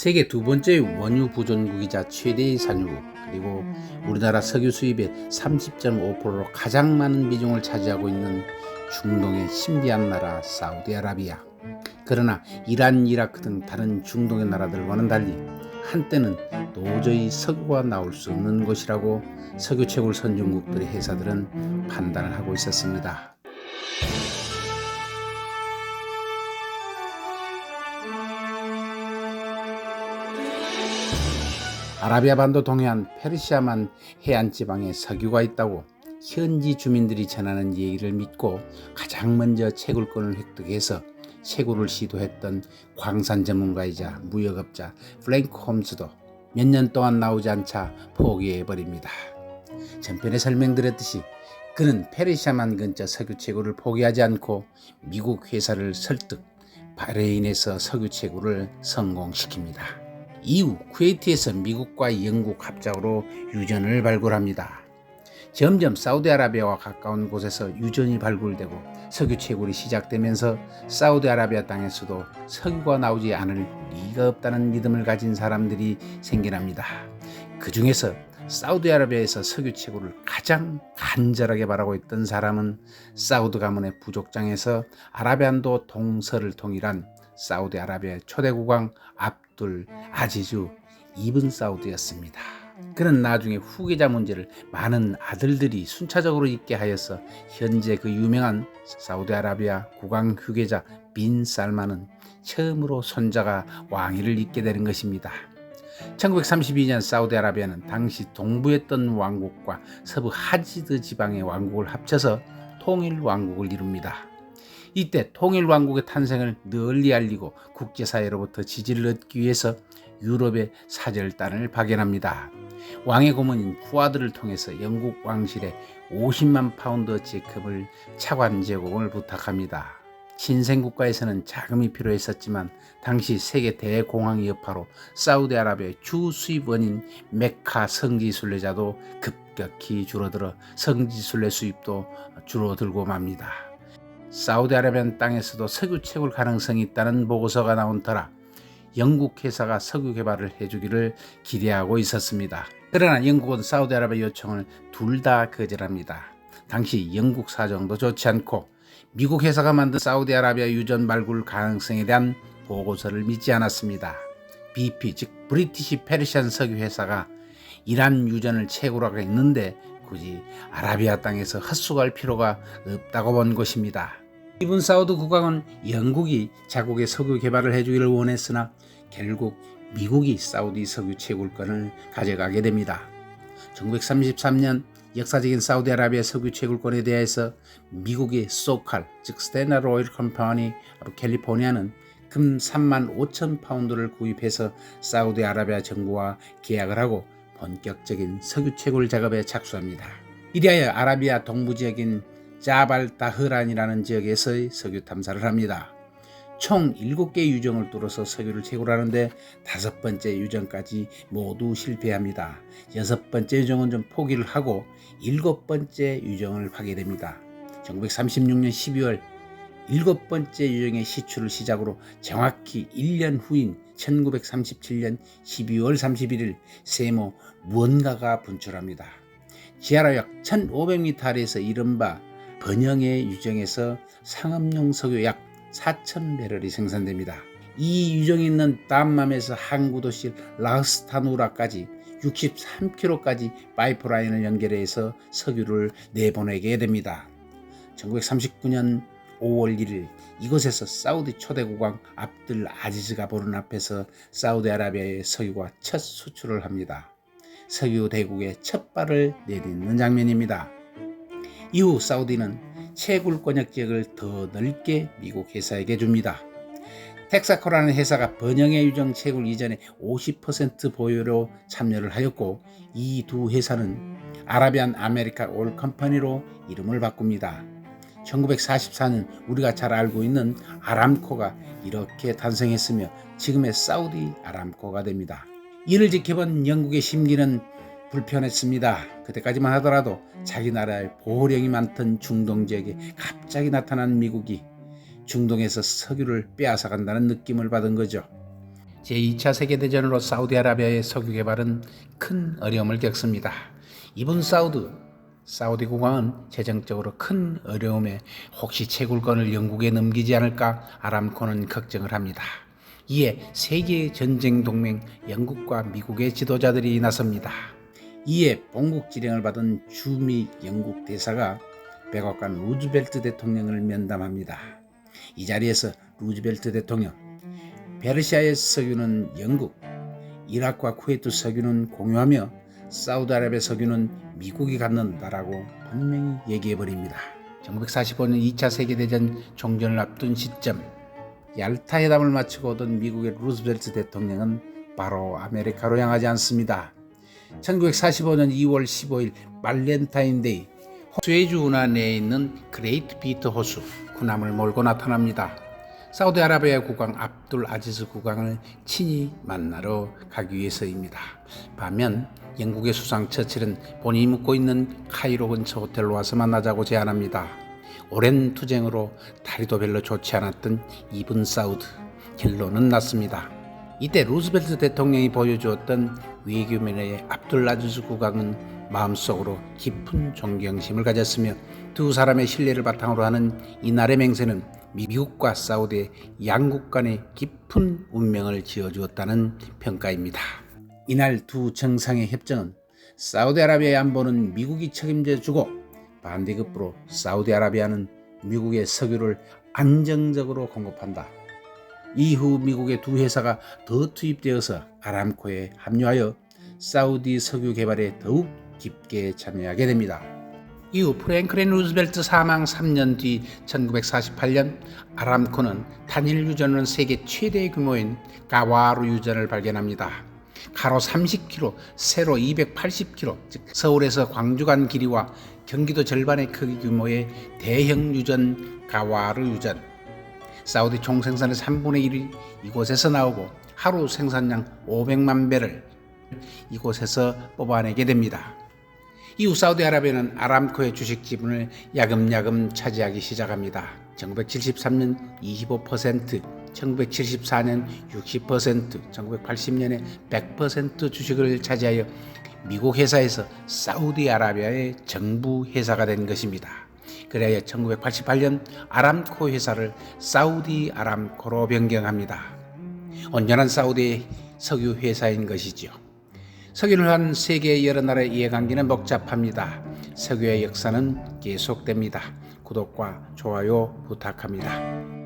세계 두 번째 원유 보존국이자 최대의 산유국 그리고 우리나라 석유 수입의 30.5%로 가장 많은 비중을 차지하고 있는 중동의 신비한 나라 사우디아라비아. 그러나 이란, 이라크 등 다른 중동의 나라들과는 달리 한때는 도저히 석유가 나올 수 없는 곳이라고 석유 채굴 선진국들의 회사들은 판단을 하고 있었습니다. 아라비아 반도 동해안 페르시아만 해안 지방에 석유가 있다고 현지 주민들이 전하는 얘기를 믿고 가장 먼저 채굴권을 획득해서 채굴을 시도했던 광산 전문가이자 무역업자 플랭크 홈즈도 몇 년 동안 나오지 않자 포기해 버립니다. 전편에 설명드렸듯이 그는 페르시아만 근처 석유 채굴을 포기하지 않고 미국 회사를 설득 바레인에서 석유 채굴을 성공시킵니다. 이후 쿠웨이트에서 미국과 영국 합작으로 유전을 발굴합니다. 점점 사우디아라비아와 가까운 곳에서 유전이 발굴되고 석유 채굴이 시작되면서 사우디아라비아 땅에서도 석유가 나오지 않을 리가 없다는 믿음을 가진 사람들이 생겨납니다. 그 중에서 사우디아라비아에서 석유 채굴을 가장 간절하게 바라고 있던 사람은 사우드 가문의 부족장에서 아라비안도 동서를 통일한 사우디아라비아의 초대 국왕 압둘 아지즈 이븐 사우드였습니다. 그는 나중에 후계자 문제를 많은 아들들이 순차적으로 있게 하여서 현재 그 유명한 사우디아라비아 국왕 후계자 빈 살만은 처음으로 손자가 왕위를 잇게 되는 것입니다. 1932년 사우디아라비아는 당시 동부였던 왕국과 서부 하지드 지방의 왕국을 합쳐서 통일 왕국을 이룹니다. 이때 통일 왕국의 탄생을 널리 알리고 국제사회로부터 지지를 얻기 위해서 유럽의 사절단을 파견합니다. 왕의 고문인 푸아드를 통해서 영국 왕실에 50만 파운드 제급을 차관 제공을 부탁합니다. 신생국가에서는 자금이 필요했었지만 당시 세계 대공황 여파로 사우디아라비아의 주 수입원인 메카 성지 순례자도 급격히 줄어들어 성지 순례 수입도 줄어들고 맙니다. 사우디아라비아 땅에서도 석유 채굴 가능성이 있다는 보고서가 나온 터라 영국 회사가 석유 개발을 해주기를 기대하고 있었습니다. 그러나 영국은 사우디아라비아 요청을 둘 다 거절합니다. 당시 영국 사정도 좋지 않고 미국 회사가 만든 사우디아라비아 유전 발굴 가능성에 대한 보고서를 믿지 않았습니다. BP 즉 브리티시 페르시안 석유 회사가 이란 유전을 채굴하고 있는데 굳이 아라비아 땅에서 헛수고할 필요가 없다고 본 것입니다. 이분 사우드 국왕은 영국이 자국의 석유 개발을 해주기를 원했으나 결국 미국이 사우디 석유 채굴권을 가져가게 됩니다. 1933년 역사적인 사우디아라비아 석유 채굴권에 대해서 미국의 소칼 즉 스테나 로일 컴퍼니 캘리포니아는 금 3만 5천 파운드를 구입해서 사우디아라비아 정부와 계약을 하고 본격적인 석유 채굴 작업에 착수합니다. 이리하여 아라비아 동부 지역인 자발 다흐란이라는 지역에서의 석유 탐사를 합니다. 총 7개 유정을 뚫어서 석유를 채굴하는데 다섯 번째 유정까지 모두 실패합니다. 여섯 번째 유정은 좀 포기를 하고 일곱 번째 유정을 하게 됩니다. 1936년 12월 일곱 번째 유정의 시추를 시작으로 정확히 1년 후인 1937년 12월 31일 세모 무언가가 분출합니다. 지하로 약 1500m 아래에서 이른바 번영의 유정에서 상업용 석유 약 4,000배럴이 생산됩니다. 이 유정이 있는 담맘에서 항구 도시 라스타누라까지 63km까지 파이프라인을 연결해서 석유를 내보내게 됩니다. 1939년 5월 1일 이곳에서 사우디 초대 국왕 압들 아지즈 가 보는 앞에서 사우디아라비아의 석유가 첫 수출을 합니다. 석유 대국의 첫 발을 내딛는 장면입니다. 이후 사우디는 채굴 권역 지역을 더 넓게 미국 회사에게 줍니다. 텍사코라는 회사가 번영의 유정 채굴 이전에 50% 보유로 참여를 하였고 이 두 회사는 아라비안 아메리카 올 컴퍼니로 이름을 바꿉니다. 1944년 우리가 잘 알고 있는 아람코가 이렇게 탄생했으며 지금의 사우디 아람코가 됩니다. 이를 지켜본 영국의 심기는 불편했습니다. 그때까지만 하더라도 자기 나라에 보호령이 많던 중동 지역에 갑자기 나타난 미국이 중동에서 석유를 빼앗아 간다는 느낌을 받은 거죠. 제2차 세계대전으로 사우디아라비아의 석유 개발은 큰 어려움을 겪습니다. 이분 사우드, 사우디 국왕은 재정적으로 큰 어려움에 혹시 채굴권을 영국에 넘기지 않을까 아람코는 걱정을 합니다. 이에 세계 전쟁 동맹 영국과 미국의 지도자들이 나섭니다. 이에 본국 지령을 받은 주미 영국 대사가 백악관 루즈벨트 대통령을 면담합니다. 이 자리에서 루즈벨트 대통령, 페르시아의 석유는 영국, 이라크와 쿠웨이트 석유는 공유하며 사우디아라비아 석유는 미국이 갖는다라고 분명히 얘기해 버립니다. 1945년 2차 세계대전 종전을 앞둔 시점 얄타 회담을 마치고 오던 미국의 루즈벨트 대통령은 바로 아메리카로 향하지 않습니다. 1945년 2월 15일 발렌타인데이 스웨주 운하 내에 있는 그레이트 비트 호수 군함을 몰고 나타납니다. 사우디아라비아 국왕 압둘 아지즈 국왕을 친히 만나러 가기 위해서입니다. 반면 영국의 수상 처칠은 본인이 묵고 있는 카이로 근처 호텔로 와서 만나자고 제안합니다. 오랜 투쟁으로 다리도 별로 좋지 않았던 이분 사우드 결론은 났습니다. 이때 루즈벨트 대통령이 보여주었던 외교면의 압둘 아지즈 국왕은 마음속으로 깊은 존경심을 가졌으며 두 사람의 신뢰를 바탕으로 하는 이날의 맹세는 미국과 사우디의 양국 간의 깊은 운명을 지어주었다는 평가입니다. 이날 두 정상의 협정은 사우디아라비아의 안보는 미국이 책임져 주고 반대급부로 사우디아라비아는 미국의 석유를 안정적으로 공급한다. 이후 미국의 두 회사가 더 투입되어서 아람코에 합류하여 사우디 석유 개발에 더욱 깊게 참여하게 됩니다. 이후 프랭클린 루즈벨트 사망 3년 뒤 1948년 아람코는 단일 유전은 세계 최대 규모인 가와루 유전을 발견합니다. 가로 30km, 세로 280km, 즉 서울에서 광주 간 길이와 경기도 절반의 크기 규모의 대형 유전 가와루 유전. 사우디 총 생산의 3분의 1이 이곳에서 나오고 하루 생산량 500만 배를 이곳에서 뽑아내게 됩니다. 이후 사우디아라비아는 아람코의 주식 지분을 야금야금 차지하기 시작합니다. 1973년 25%, 1974년 60%, 1980년에 100% 주식을 차지하여 미국 회사에서 사우디아라비아의 정부 회사가 된 것입니다. 그래야 1988년 아람코 회사를 사우디 아람코로 변경합니다. 온전한 사우디 석유 회사인 것이지요. 석유를 한 세계 여러 나라의 이해관계는 복잡합니다. 석유의 역사는 계속됩니다. 구독과 좋아요 부탁합니다.